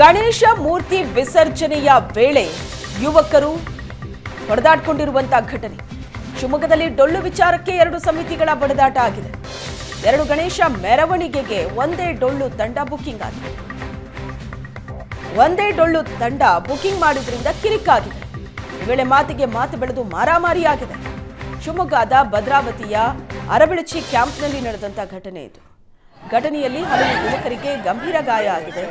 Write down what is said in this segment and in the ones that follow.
ಗಣೇಶ ಮೂರ್ತಿ ವಿಸರ್ಜನೆಯ ವೇಳೆ ಯುವಕರು ಹೊಡೆದಾಡ್ಕೊಂಡಿರುವಂತಹ ಘಟನೆ. ಶಿವಮೊಗ್ಗದಲ್ಲಿ ಡೊಳ್ಳು ವಿಚಾರಕ್ಕೆ ಎರಡು ಸಮಿತಿಗಳ ಬಡದಾಟ ಆಗಿದೆ. ಎರಡು ಗಣೇಶ ಮೆರವಣಿಗೆಗೆ ಒಂದೇ ಡೊಳ್ಳು ತಂಡ ಬುಕಿಂಗ್ ಆಗಿದೆ. ಒಂದೇ ಡೊಳ್ಳು ತಂಡ ಬುಕಿಂಗ್ ಮಾಡಿದ್ರಿಂದ ಕಿರಿಕಾಗಿದೆ ಈ ವೇಳೆ ಮಾತಿಗೆ ಮಾತು ಬೆಳೆದು ಮಾರಾಮಾರಿಯಾಗಿದೆ ಶಿವಮೊಗ್ಗದ ಭದ್ರಾವತಿಯ ಅರಬಿಳಚಿ ಕ್ಯಾಂಪ್ನಲ್ಲಿ ನಡೆದಂತಹ ಘಟನೆ ಇದು. ಘಟನೆಯಲ್ಲಿ ಹಲವು ಯುವಕರಿಗೆ ಗಂಭೀರ ಗಾಯ ಆಗಿದೆ.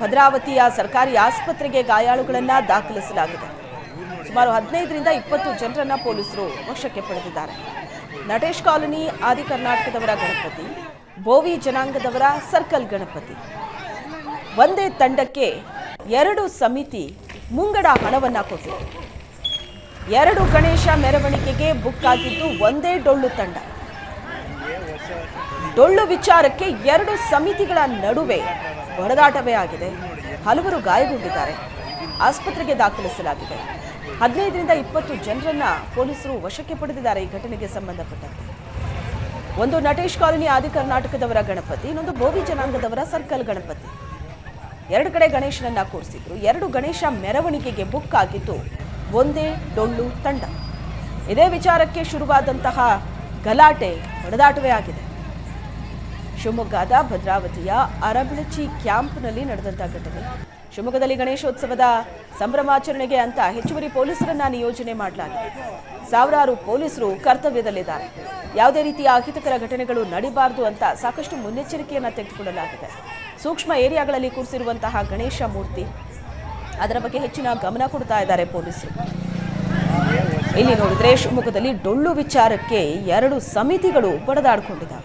ಭದ್ರಾವತಿಯ ಸರ್ಕಾರಿ ಆಸ್ಪತ್ರೆಗೆ ಗಾಯಾಳುಗಳನ್ನ ದಾಖಲಿಸಲಾಗಿದೆ. ಸುಮಾರು ಹದಿನೈದರಿಂದ ಇಪ್ಪತ್ತು ಜನರನ್ನ ಪೊಲೀಸರು ವಶಕ್ಕೆ ಪಡೆದಿದ್ದಾರೆ. ನಟೇಶ್ ಕಾಲೋನಿ, ಆದಿ ಕರ್ನಾಟಕದವರ ಗಣಪತಿ, ಬೋವಿ ಜನಾಂಗದವರ ಸರ್ಕಲ್ ಗಣಪತಿ. ಒಂದೇ ತಂಡಕ್ಕೆ ಎರಡು ಸಮಿತಿ ಮುಂಗಡ ಹಣವನ್ನ ಕೊಟ್ಟಿದೆ. ಎರಡು ಗಣೇಶ ಮೆರವಣಿಗೆಗೆ ಬುಕ್ ಆಗಿದ್ದು ಒಂದೇ ಡೊಳ್ಳು ತಂಡ. ಡೊಳ್ಳು ವಿಚಾರಕ್ಕೆ ಎರಡು ಸಮಿತಿಗಳ ನಡುವೆ ಹೊಡೆದಾಟವೇ ಆಗಿದೆ. ಹಲವರು ಗಾಯಗೊಂಡಿದ್ದಾರೆ. ಆಸ್ಪತ್ರೆಗೆ ದಾಖಲಿಸಲಾಗಿದೆ. ಹದಿನೈದರಿಂದ ಇಪ್ಪತ್ತು ಜನರನ್ನ ಪೊಲೀಸರು ವಶಕ್ಕೆ ಪಡೆದಿದ್ದಾರೆ ಈ ಘಟನೆಗೆ ಸಂಬಂಧಪಟ್ಟಂತೆ. ಒಂದು ನಟೇಶ್ ಕಾಲೋನಿ ಆದಿ ಕರ್ನಾಟಕದವರ ಗಣಪತಿ, ಇನ್ನೊಂದು ಬೋವಿ ಜನಾಂಗದವರ ಸರ್ಕಲ್ ಗಣಪತಿ. ಎರಡು ಕಡೆ ಗಣೇಶನನ್ನ ಕೂರಿಸಿದ್ರು. ಎರಡು ಗಣೇಶ ಮೆರವಣಿಗೆಗೆ ಬುಕ್ ಆಗಿದ್ದು ಒಂದೇ ಡೊಳ್ಳು ತಂಡ. ಇದೇ ವಿಚಾರಕ್ಕೆ ಶುರುವಾದಂತಹ ಗಲಾಟೆ ಹೊಡೆದಾಟವೇ ಆಗಿದೆ. ಶಿವಮೊಗ್ಗದ ಭದ್ರಾವತಿಯ ಅರಬಿಳಚಿ ಕ್ಯಾಂಪ್ನಲ್ಲಿ ನಡೆದಂತಹ ಘಟನೆ. ಶಿವಮೊಗ್ಗದಲ್ಲಿ ಗಣೇಶೋತ್ಸವದ ಸಂಭ್ರಮಾಚರಣೆಗೆ ಅಂತ ಹೆಚ್ಚುವರಿ ಪೊಲೀಸರನ್ನ ನಿಯೋಜನೆ ಮಾಡಲಾಗಿದೆ. ಸಾವಿರಾರು ಪೊಲೀಸರು ಕರ್ತವ್ಯದಲ್ಲಿದ್ದಾರೆ. ಯಾವುದೇ ರೀತಿಯ ಅಹಿತಕರ ಘಟನೆಗಳು ನಡಿಬಾರದು ಅಂತ ಸಾಕಷ್ಟು ಮುನ್ನೆಚ್ಚರಿಕೆಯನ್ನು ತೆಗೆದುಕೊಳ್ಳಲಾಗಿದೆ. ಸೂಕ್ಷ್ಮ ಏರಿಯಾಗಳಲ್ಲಿ ಕೂರಿಸಿರುವಂತಹ ಗಣೇಶ ಮೂರ್ತಿ, ಅದರ ಬಗ್ಗೆ ಹೆಚ್ಚಿನ ಗಮನ ಕೊಡ್ತಾ ಇದ್ದಾರೆ ಪೊಲೀಸರು. ಇಲ್ಲಿ ನೋಡಿದ್ರೆ ಶಿವಮೊಗ್ಗದಲ್ಲಿ ಡೊಳ್ಳು ವಿಚಾರಕ್ಕೆ ಎರಡು ಸಮಿತಿಗಳು ಬಡದಾಡ್ಕೊಂಡಿದ್ದಾವೆ.